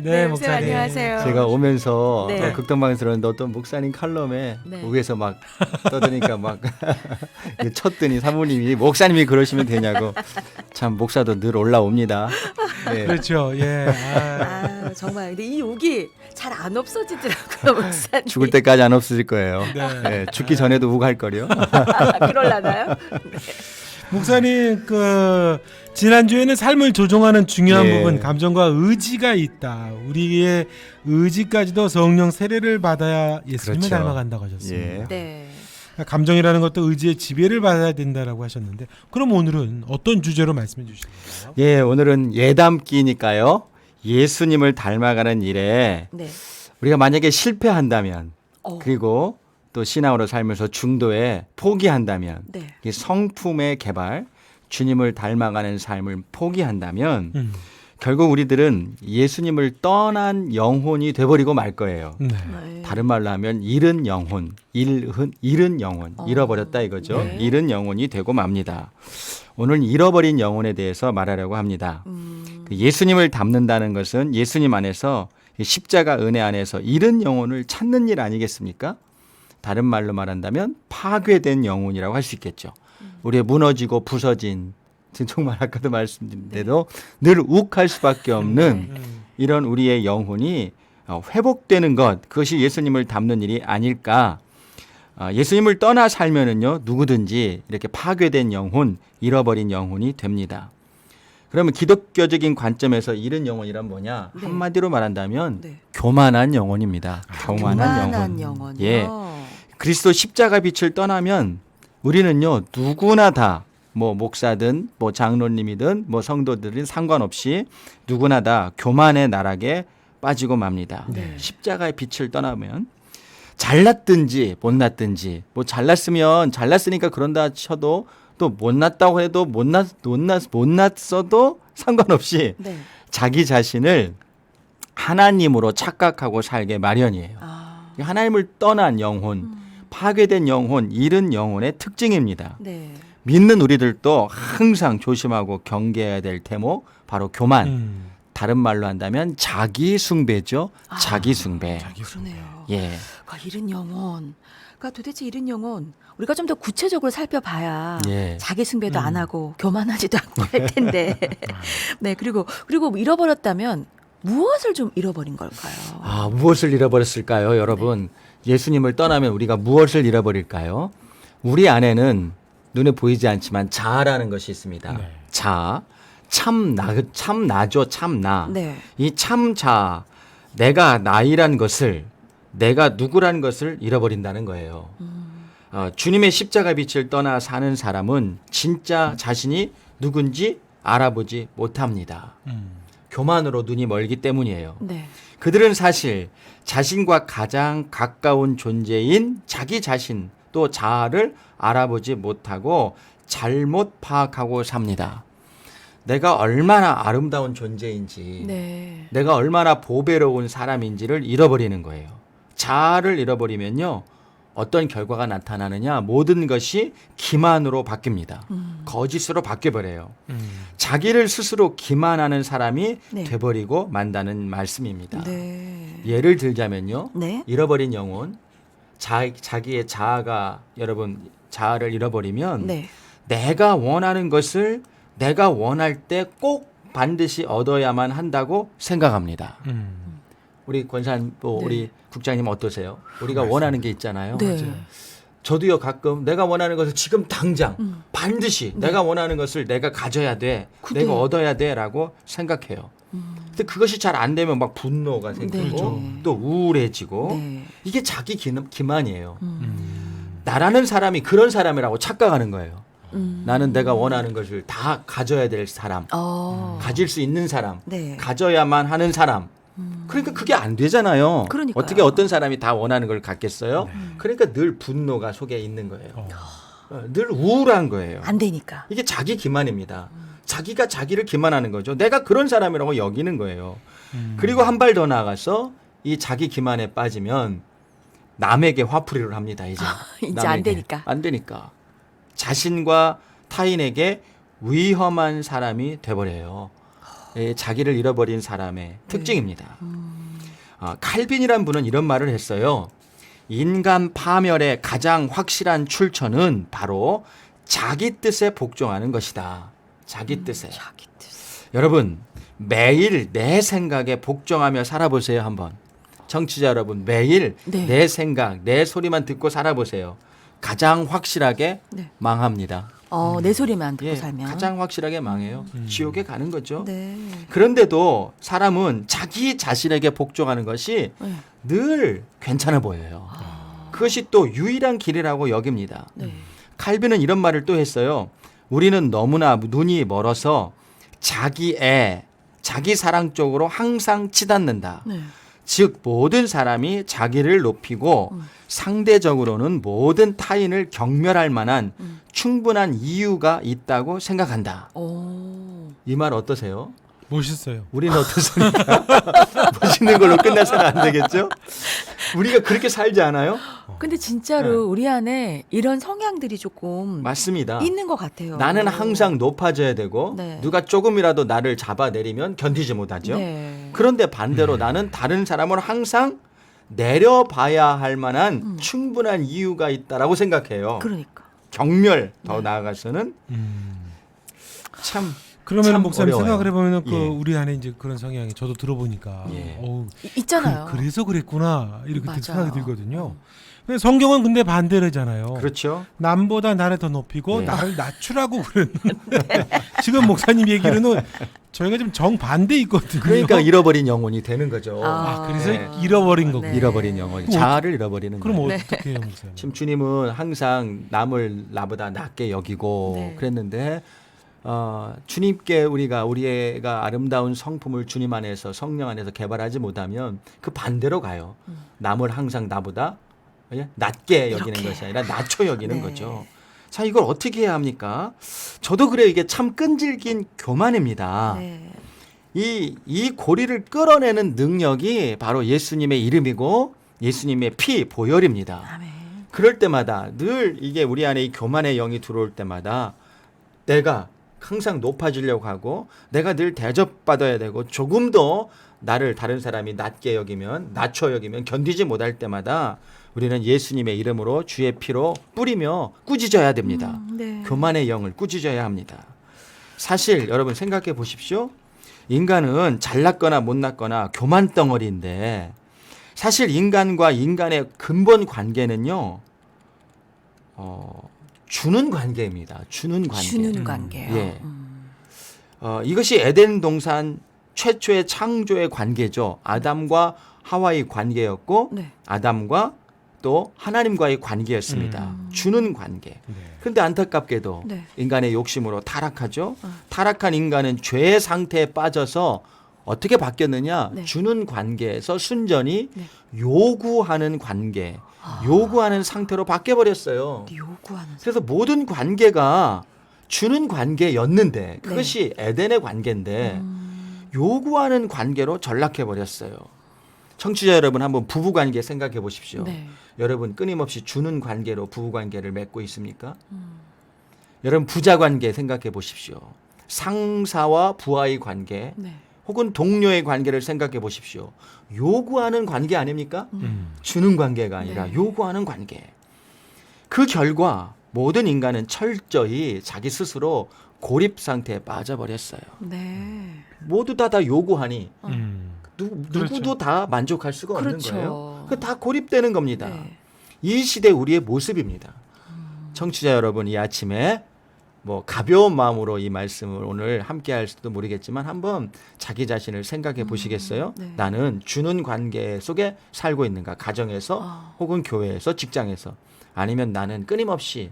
네, 목사님 목사님. 안녕하세요. 제가 오면서 네. 어, 극동방에서 들었는데 어떤 목사님 칼럼에 네. 위에서 막 떠드니까 막 쳤더니 사모님이 목사님이 그러시면 되냐고 참 목사도 늘 올라옵니다. 네. 그렇죠. 예. 아, 아 정말 근데 이 욕이 잘 안 없어지더라고요 목사님. 죽을 때까지 안 없어질 거예요. 네. 네, 죽기 전에도 우할 거요. 그럴라나요? 목사님 그 지난주에는 삶을 조종하는 중요한 예. 부분 감정과 의지가 있다. 우리의 의지까지도 성령 세례를 받아야 예수님을 그렇죠. 닮아간다고 하셨습니다. 예. 네. 감정이라는 것도 의지의 지배를 받아야 된다라고 하셨는데 그럼 오늘은 어떤 주제로 말씀해 주실까요? 예, 오늘은 예담기니까요. 예수님을 닮아가는 일에 네. 우리가 만약에 실패한다면 어. 그리고 또 신앙으로 살면서 중도에 포기한다면 네. 이 성품의 개발, 주님을 닮아가는 삶을 포기한다면 음. 결국 우리들은 예수님을 떠난 영혼이 돼버리고 말 거예요. 네. 네. 다른 말로 하면 잃은 영혼, 잃은, 잃은 영혼, 어. 잃어버렸다 이거죠. 네. 잃은 영혼이 되고 맙니다. 오늘 잃어버린 영혼에 대해서 말하려고 합니다. 음. 그 예수님을 닮는다는 것은 예수님 안에서 이 십자가 은혜 안에서 잃은 영혼을 찾는 일 아니겠습니까? 다른 말로 말한다면 파괴된 영혼이라고 할 수 있겠죠. 우리의 무너지고 부서진 지금 정말 아까도 말씀드린 대로 늘 욱할 수밖에 없는 음. 이런 우리의 영혼이 어, 회복되는 것 그것이 예수님을 닮는 일이 아닐까. 어, 예수님을 떠나 살면은요 누구든지 이렇게 파괴된 영혼, 잃어버린 영혼이 됩니다. 그러면 기독교적인 관점에서 잃은 영혼이란 뭐냐? 네. 한마디로 말한다면 네. 교만한 영혼입니다. 교만한, 교만한 영혼. 영혼. 예. 그리스도 십자가 빛을 떠나면 우리는요 누구나 다 뭐 목사든 뭐 장로님이든 뭐 성도들은 상관없이 누구나 다 교만의 나락에 빠지고 맙니다. 네. 십자가의 빛을 떠나면 잘났든지 못났든지 뭐 잘났으면 잘났으니까 그런다 쳐도 또 못났다고 해도 못났 못났 못났어도 상관없이 네. 자기 자신을 하나님으로 착각하고 살게 마련이에요. 아. 이 하나님을 떠난 영혼, 음. 파괴된 영혼, 잃은 영혼의 특징입니다. 네. 믿는 우리들도 항상 조심하고 경계해야 될 대목 바로 교만. 음. 다른 말로 한다면 자기 숭배죠. 아, 자기 숭배. 그러네요. 예. 그 잃은 영혼. 그러니까 도대체 잃은 영혼 우리가 좀 더 구체적으로 살펴봐야 예. 자기 숭배도 음. 안 하고 교만하지도 않고 할 텐데. 네 그리고 그리고 잃어버렸다면 무엇을 좀 잃어버린 걸까요? 아, 무엇을 잃어버렸을까요, 여러분? 예수님을 떠나면 우리가 무엇을 잃어버릴까요? 우리 안에는 눈에 보이지 않지만 자아라는 것이 있습니다. 네. 자, 참 나, 참 나죠, 참 나. 네. 이 참 자, 내가 나이란 것을, 내가 누구란 것을 잃어버린다는 거예요. 음. 어, 주님의 십자가 빛을 떠나 사는 사람은 진짜 자신이 누군지 알아보지 못합니다. 음. 교만으로 눈이 멀기 때문이에요. 네. 그들은 사실 자신과 가장 가까운 존재인 자기 자신 또 자아를 알아보지 못하고 잘못 파악하고 삽니다. 내가 얼마나 아름다운 존재인지, 네. 내가 얼마나 보배로운 사람인지를 잃어버리는 거예요. 자아를 잃어버리면요. 어떤 결과가 나타나느냐 모든 것이 기만으로 바뀝니다. 음. 거짓으로 바뀌어버려요. 음. 자기를 스스로 기만하는 사람이 네. 돼버리고 만다는 말씀입니다. 네. 예를 들자면요. 네. 잃어버린 영혼, 자, 자기의 자아가 여러분 자아를 잃어버리면 네. 내가 원하는 것을 내가 원할 때 꼭 반드시 얻어야만 한다고 생각합니다. 음. 우리 권산 뭐 네. 우리 국장님 어떠세요? 우리가 맞습니다. 원하는 게 있잖아요. 네. 맞아요. 저도요 가끔 내가 원하는 것을 지금 당장 음. 반드시 네. 내가 원하는 것을 내가 가져야 돼, 그게- 내가 얻어야 돼라고 생각해요. 음. 근데 그것이 잘 안 되면 막 분노가 생기고 네. 또 우울해지고 네. 이게 자기 기, 기만이에요. 음. 음. 나라는 사람이 그런 사람이라고 착각하는 거예요. 음. 나는 내가 원하는 것을 다 가져야 될 사람, 어. 가질 수 있는 사람, 네. 가져야만 하는 사람. 음. 그러니까 그게 안 되잖아요. 그러니까요. 어떻게 어떤 사람이 다 원하는 걸 갖겠어요? 음. 그러니까 늘 분노가 속에 있는 거예요. 어. 어, 늘 우울한 거예요. 안 되니까. 이게 자기 기만입니다. 자기가 자기를 기만하는 거죠. 내가 그런 사람이라고 여기는 거예요. 음. 그리고 한 발 더 나아가서 이 자기 기만에 빠지면 남에게 화풀이를 합니다. 이제 이제 안 남에게. 되니까. 안 되니까 자신과 타인에게 위험한 사람이 돼버려요. 예, 자기를 잃어버린 사람의 특징입니다. 음. 아, 칼빈이란 분은 이런 말을 했어요. 인간 파멸의 가장 확실한 출처는 바로 자기 뜻에 복종하는 것이다. 자기 뜻에. 자기 뜻. 여러분 매일 내 생각에 복종하며 살아보세요 한번. 청취자 여러분 매일 네. 내 생각, 내 소리만 듣고 살아보세요. 가장 확실하게 네. 망합니다. 어, 내 소리만 듣고 예, 살면. 가장 확실하게 망해요. 음. 지옥에 가는 거죠. 네. 그런데도 사람은 자기 자신에게 복종하는 것이 네. 늘 괜찮아 보여요. 아. 그것이 또 유일한 길이라고 여깁니다. 네. 칼빈은 이런 말을 또 했어요. 우리는 너무나 눈이 멀어서 자기 애, 자기 사랑 쪽으로 항상 치닫는다. 네. 즉 모든 사람이 자기를 높이고 음. 상대적으로는 모든 타인을 경멸할 만한 음. 충분한 이유가 있다고 생각한다. 오. 이말 어떠세요? 멋있어요. 우리는 어떻습니까? 멋있는 걸로 끝나서는 안 되겠죠? 우리가 그렇게 살지 않아요? 근데 진짜로 네. 우리 안에 이런 성향들이 조금 맞습니다. 있는 것 같아요. 나는 항상 높아져야 되고 네. 누가 조금이라도 나를 잡아내리면 견디지 못하죠. 네. 그런데 반대로 나는 다른 사람을 항상 내려봐야 할 만한 음. 충분한 이유가 있다라고 생각해요. 그러니까. 경멸 더 네. 나아가서는 음. 참 그러면 참 목사님 어려워요. 생각을 해보면 그 예. 우리 안에 이제 그런 성향이 저도 들어보니까 예. 어우 이- 있잖아요. 그, 래서 그랬구나 이렇게 맞아요. 생각이 들거든요. 근데 성경은 근데 반대로잖아요. 그렇죠. 남보다 나를 더 높이고 네. 나를 낮추라고 그러는데 지금 목사님 얘기로는 저희가 좀 정반대 있거든요. 그러니까 잃어버린 영혼이 되는 거죠. 아, 그래서 네. 잃어버린 거고. 네. 잃어버린 영혼, 그럼 자아를 잃어버리는 그럼 거예요. 네. 어떻게 해요, 목사님? 지금 주님은 항상 남을 나보다 낮게 여기고 네. 그랬는데 어, 주님께 우리가 우리가 아름다운 성품을 주님 안에서 성령 안에서 개발하지 못하면 그 반대로 가요. 음. 남을 항상 나보다 예? 낮게 여기는 이렇게. 것이 아니라 낮춰 여기는 네. 거죠. 자, 이걸 어떻게 해야 합니까? 저도 그래요. 이게 참 끈질긴 교만입니다. 네. 이, 이 고리를 끌어내는 능력이 바로 예수님의 이름이고 예수님의 피, 보혈입니다. 아멘. 그럴 때마다 늘 이게 우리 안에 이 교만의 영이 들어올 때마다 내가 항상 높아지려고 하고 내가 늘 대접받아야 되고 조금 더 나를 다른 사람이 낮게 여기면 낮춰 여기면 견디지 못할 때마다 우리는 예수님의 이름으로 주의 피로 뿌리며 꾸짖어야 됩니다. 음, 네. 교만의 영을 꾸짖어야 합니다. 사실 여러분 생각해 보십시오. 인간은 잘났거나 못났거나 교만 덩어리인데 사실 인간과 인간의 근본 관계는요. 어, 주는 관계입니다. 주는 관계. 주는 음. 관계요. 예. 음. 어, 이것이 에덴 동산 최초의 창조의 관계죠. 아담과 하와의 관계였고 네. 아담과 또 하나님과의 관계였습니다. 음. 주는 관계. 네. 근데 안타깝게도 네. 인간의 욕심으로 타락하죠. 어. 타락한 인간은 죄의 상태에 빠져서 어떻게 바뀌었느냐? 네. 주는 관계에서 순전히 네. 요구하는 관계, 아. 요구하는 상태로 바뀌어 버렸어요. 요구하는 그래서 모든 관계가 주는 관계였는데 네. 그것이 에덴의 관계인데 음. 요구하는 관계로 전락해 버렸어요. 청취자 여러분 한번 부부 관계 생각해 보십시오. 네. 여러분 끊임없이 주는 관계로 부부 관계를 맺고 있습니까? 음. 여러분 부자 관계 생각해 보십시오. 상사와 부하의 관계 네. 혹은 동료의 관계를 생각해 보십시오. 요구하는 관계 아닙니까? 음. 주는 관계가 아니라 네. 요구하는 관계. 그 결과 모든 인간은 철저히 자기 스스로 고립 상태에 빠져버렸어요. 네. 모두 다 다 요구하니 음. 누, 그렇죠. 누구도 다 만족할 수가 없는 그렇죠. 거예요. 그다 고립되는 겁니다. 네. 이 시대 우리의 모습입니다. 음. 청취자 여러분 이 아침에 뭐 가벼운 마음으로 이 말씀을 오늘 함께 할 수도 모르겠지만 한번 자기 자신을 생각해 보시겠어요? 네. 나는 주는 관계 속에 살고 있는가? 가정에서 아. 혹은 교회에서 직장에서 아니면 나는 끊임없이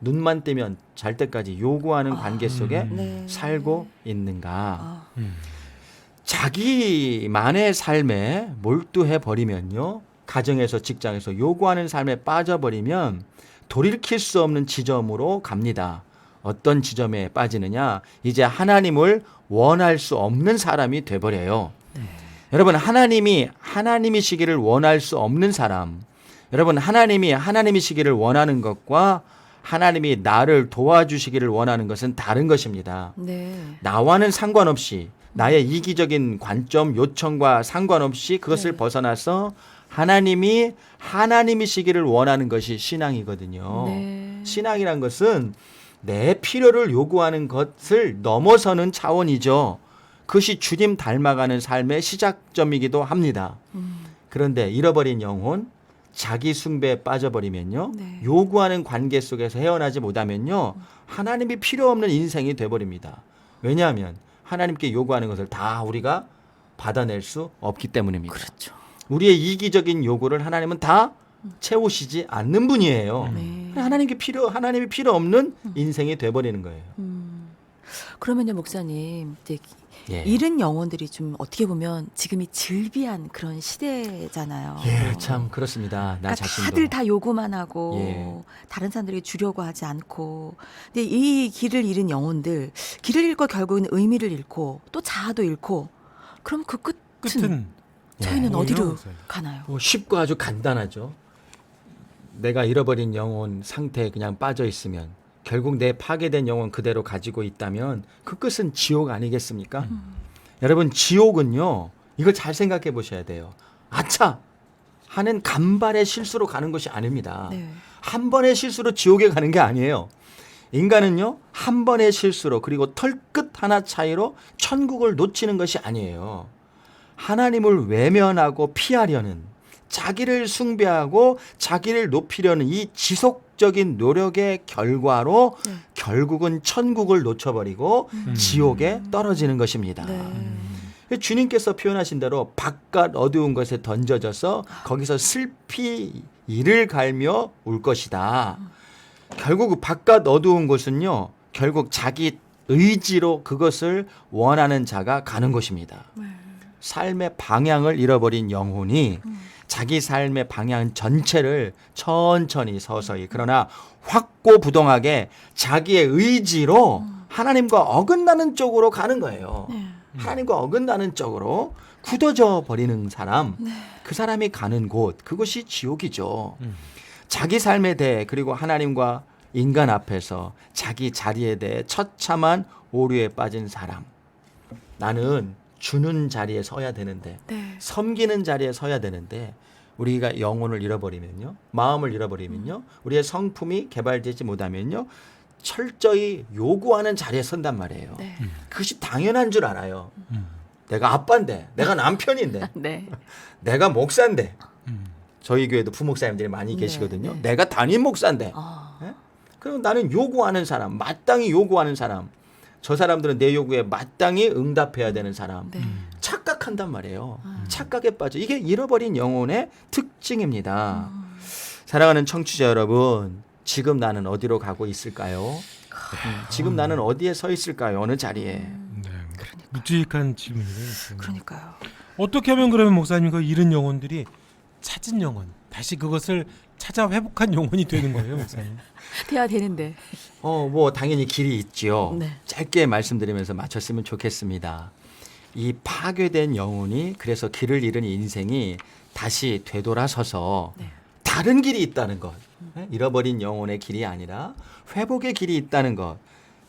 눈만 뜨면 잘 때까지 요구하는 관계 속에 음. 네. 살고 있는가? 아. 음. 자기만의 삶에 몰두해 버리면요. 가정에서 직장에서 요구하는 삶에 빠져버리면 돌이킬 수 없는 지점으로 갑니다. 어떤 지점에 빠지느냐? 이제 하나님을 원할 수 없는 사람이 돼버려요. 여러분 하나님이 하나님이시기를 원할 수 없는 사람. 여러분 하나님이 하나님이시기를 원하는 것과 하나님이 나를 도와주시기를 원하는 것은 다른 것입니다. 네. 나와는 상관없이 나의 이기적인 관점 요청과 상관없이 그것을 네. 벗어나서 하나님이 하나님이시기를 원하는 것이 신앙이거든요. 네. 신앙이란 것은 내 필요를 요구하는 것을 넘어서는 차원이죠. 그것이 주님 닮아가는 삶의 시작점이기도 합니다. 음. 그런데 잃어버린 영혼, 자기 숭배에 빠져버리면요. 네. 요구하는 관계 속에서 헤어나지 못하면요. 하나님이 필요 없는 인생이 돼버립니다. 왜냐하면 하나님께 요구하는 것을 다 우리가 받아낼 수 없기 때문입니다. 그렇죠. 우리의 이기적인 요구를 하나님은 다 채우시지 않는 분이에요. 네. 하나님께 필요 하나님이 필요 없는 인생이 돼버리는 거예요. 음. 그러면요 목사님 이제 예. 잃은 영혼들이 좀 어떻게 보면 지금이 즐비한 그런 시대잖아요. 예, 참 그렇습니다. 나 그러니까 자신도 다들 다 요구만 하고 예. 다른 사람들이 주려고 하지 않고 근데 이 길을 잃은 영혼들 길을 잃고 결국은 의미를 잃고 또 자아도 잃고 그럼 그 끝은, 끝은 저희는 예. 어디로 뭐예요? 가나요? 뭐 쉽고 아주 간단하죠. 내가 잃어버린 영혼 상태에 그냥 빠져 있으면 결국 내 파괴된 영혼 그대로 가지고 있다면 그 끝은 지옥 아니겠습니까? 여러분 지옥은요. 이걸 잘 생각해 보셔야 돼요. 아차 하는 간발의 실수로 가는 것이 아닙니다. 네. 한 번의 실수로 지옥에 가는 게 아니에요. 인간은요, 한 번의 실수로 그리고 털끝 하나 차이로 천국을 놓치는 것이 아니에요. 하나님을 외면하고 피하려는 자기를 숭배하고 자기를 높이려는 이 지속 적인 노력의 결과로 네. 결국은 천국을 놓쳐버리고 음. 지옥에 떨어지는 것입니다. 네. 주님께서 표현하신 대로 바깥 어두운 것에 던져져서 거기서 슬피 이를 갈며 울 것이다. 결국 그 바깥 어두운 곳은요. 결국 자기 의지로 그것을 원하는 자가 가는 것입니다. 네. 삶의 방향을 잃어버린 영혼이 자기 삶의 방향 전체를 천천히 서서히 그러나 확고부동하게 자기의 의지로 하나님과 어긋나는 쪽으로 가는 거예요. 네. 하나님과 어긋나는 쪽으로 굳어져 버리는 사람, 네. 그 사람이 가는 곳, 그것이 지옥이죠. 음. 자기 삶에 대해 그리고 하나님과 인간 앞에서 자기 자리에 대해 처참한 오류에 빠진 사람. 나는 주는 자리에 서야 되는데, 네. 섬기는 자리에 서야 되는데, 우리가 영혼을 잃어버리면요, 마음을 잃어버리면요, 우리의 성품이 개발되지 못하면요, 철저히 요구하는 자리에 선단 말이에요. 네. 그것이 당연한 줄 알아요. 음. 내가 아빠인데, 내가 남편인데, 네. 내가 목사인데, 음. 저희 교회도 부목사님들이 많이 네, 계시거든요. 네. 내가 담임 목사인데, 아. 그럼 나는 요구하는 사람, 마땅히 요구하는 사람, 저 사람들은 내 요구에 마땅히 응답해야 되는 사람, 네. 음. 착각한단 말이에요. 아. 착각에 빠져. 이게 잃어버린 영혼의 특징입니다. 음. 사랑하는 청취자 여러분, 지금 나는 어디로 가고 있을까요? 음, 지금 나는 어디에 서 있을까요? 어느 자리에? 네. 그러니까. 묵직한 질문이네요. 그러니까요. 어떻게 하면 그러면 목사님 그 잃은 영혼들이 찾은 영혼 다시 그것을 찾아 회복한 영혼이 되는 거예요, 목사님? 돼야 되는데. 어, 뭐 당연히 길이 있지요. 네. 짧게 말씀드리면서 마쳤으면 좋겠습니다. 이 파괴된 영혼이 그래서 길을 잃은 인생이 다시 되돌아서서 네. 다른 길이 있다는 것. 네? 잃어버린 영혼의 길이 아니라 회복의 길이 있다는 것.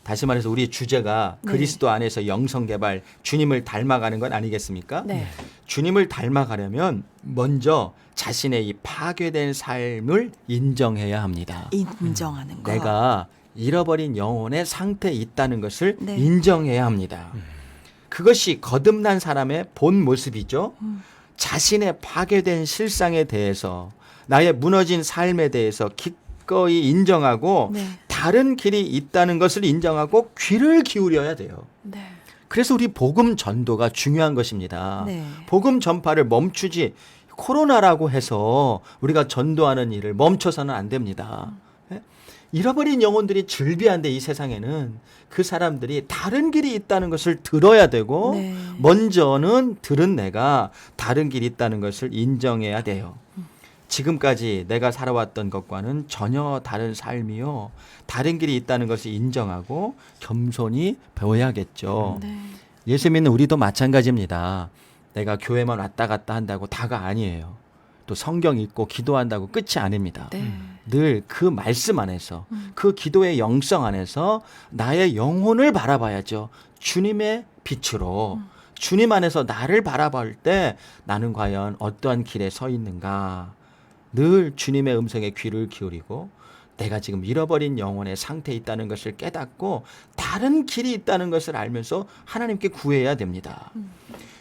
다시 말해서 우리 주제가 네. 그리스도 안에서 영성 개발, 주님을 닮아가는 것 아니겠습니까? 네. 주님을 닮아가려면 먼저 자신의 이 파괴된 삶을 인정해야 합니다. 인정하는 거. 내가 잃어버린 영혼의 상태에 있다는 것을 네. 인정해야 합니다. 그것이 거듭난 사람의 본 모습이죠. 음. 자신의 파괴된 실상에 대해서 나의 무너진 삶에 대해서 기꺼이 인정하고 네. 다른 길이 있다는 것을 인정하고 귀를 기울여야 돼요. 네. 그래서 우리 복음 전도가 중요한 것입니다. 네. 복음 전파를 멈추지 코로나라고 해서 우리가 전도하는 일을 멈춰서는 안 됩니다. 예? 잃어버린 영혼들이 즐비한데 이 세상에는 그 사람들이 다른 길이 있다는 것을 들어야 되고 네. 먼저는 들은 내가 다른 길이 있다는 것을 인정해야 돼요. 지금까지 내가 살아왔던 것과는 전혀 다른 삶이요. 다른 길이 있다는 것을 인정하고 겸손히 배워야겠죠. 네. 예수 믿는 우리도 마찬가지입니다. 내가 교회만 왔다 갔다 한다고 다가 아니에요. 또 성경 읽고 기도한다고 끝이 아닙니다. 네. 늘그 말씀 안에서 음. 그 기도의 영성 안에서 나의 영혼을 바라봐야죠. 주님의 빛으로 주님 안에서 나를 바라볼 때 나는 과연 어떠한 길에 서 있는가? 늘 주님의 음성에 귀를 기울이고 내가 지금 잃어버린 영혼의 상태에 있다는 것을 깨닫고 다른 길이 있다는 것을 알면서 하나님께 구해야 됩니다.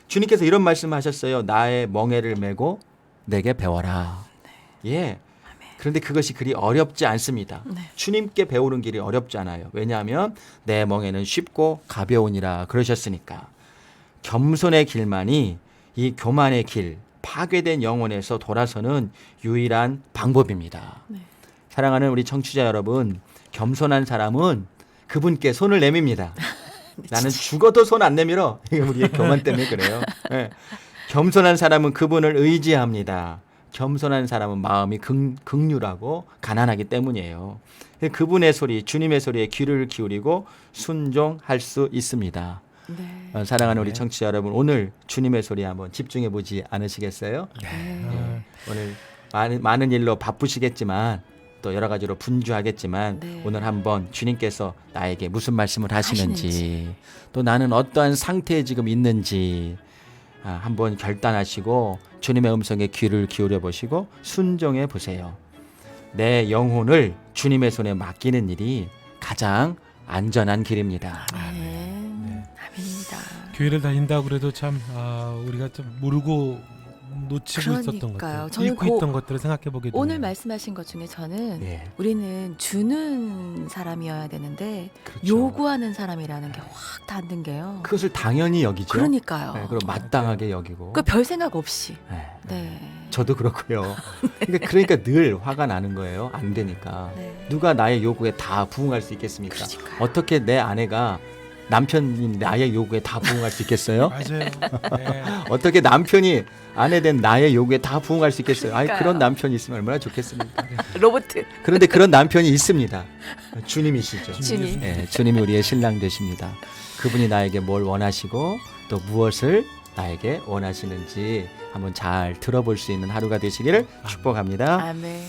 주님께서 이런 말씀하셨어요. 나의 멍에를 메고 내게 배워라. 예. 그런데 그것이 그리 어렵지 않습니다. 네. 주님께 배우는 길이 어렵지 않아요. 왜냐하면 내 멍에는 쉽고 가벼우니라 그러셨으니까. 겸손의 길만이 이 교만의 길, 파괴된 영혼에서 돌아서는 유일한 방법입니다. 네. 사랑하는 우리 청취자 여러분, 겸손한 사람은 그분께 손을 내밉니다. 나는 죽어도 손 안 내밀어. 이게 우리의 교만 때문에 그래요. 예. 겸손한 사람은 그분을 의지합니다. 겸손한 사람은 마음이 극, 극률하고 가난하기 때문이에요. 그분의 소리, 주님의 소리에 귀를 기울이고 순종할 수 있습니다. 네. 어, 사랑하는 우리 네. 청취자 여러분, 오늘 주님의 소리 한번 집중해 보지 않으시겠어요? 아, 예. 오늘 많은, 많은 일로 바쁘시겠지만 또 여러 가지로 분주하겠지만 네. 오늘 한번 주님께서 나에게 무슨 말씀을 하시는지, 하시는지. 또 나는 어떠한 상태에 지금 있는지 아, 한번 결단하시고 주님의 음성에 귀를 기울여 보시고 순종해 보세요. 내 영혼을 주님의 손에 맡기는 일이 가장 안전한 길입니다. 아멘. 교회를 다닌다고 그래도 참 아, 우리가 좀 모르고 놓치고 있었던 그러니까요. 것들, 저는 잃고 그 있던 것들을 생각해 보게 되네요. 오늘 말씀하신 것 중에 저는 예, 우리는 주는 사람이어야 되는데 그렇죠. 요구하는 사람이라는 게 확 닿는 게요. 그것을 당연히 여기죠. 그러니까요. 네, 그리고 마땅하게 여기고. 그 별 생각 없이. 네. 네. 저도 그렇고요. 그러니까, 그러니까 늘 화가 나는 거예요. 안 되니까. 네. 누가 나의 요구에 다 부응할 수 있겠습니까? 그러니까요. 어떻게 내 아내가 남편인 나의 요구에 다 부응할 수 있겠어요? 맞아요. 네. 어떻게 남편이 아내 된 나의 요구에 다 부응할 수 있겠어요? 아니 그러니까요. 그런 남편이 있으면 얼마나 좋겠습니까? 로보트. 그런데 그런 남편이 있습니다. 주님이시죠. 주님. 네, 주님이 우리의 신랑 되십니다. 그분이 나에게 뭘 원하시고 또 무엇을 나에게 원하시는지 한번 잘 들어볼 수 있는 하루가 되시기를 축복합니다. 아멘.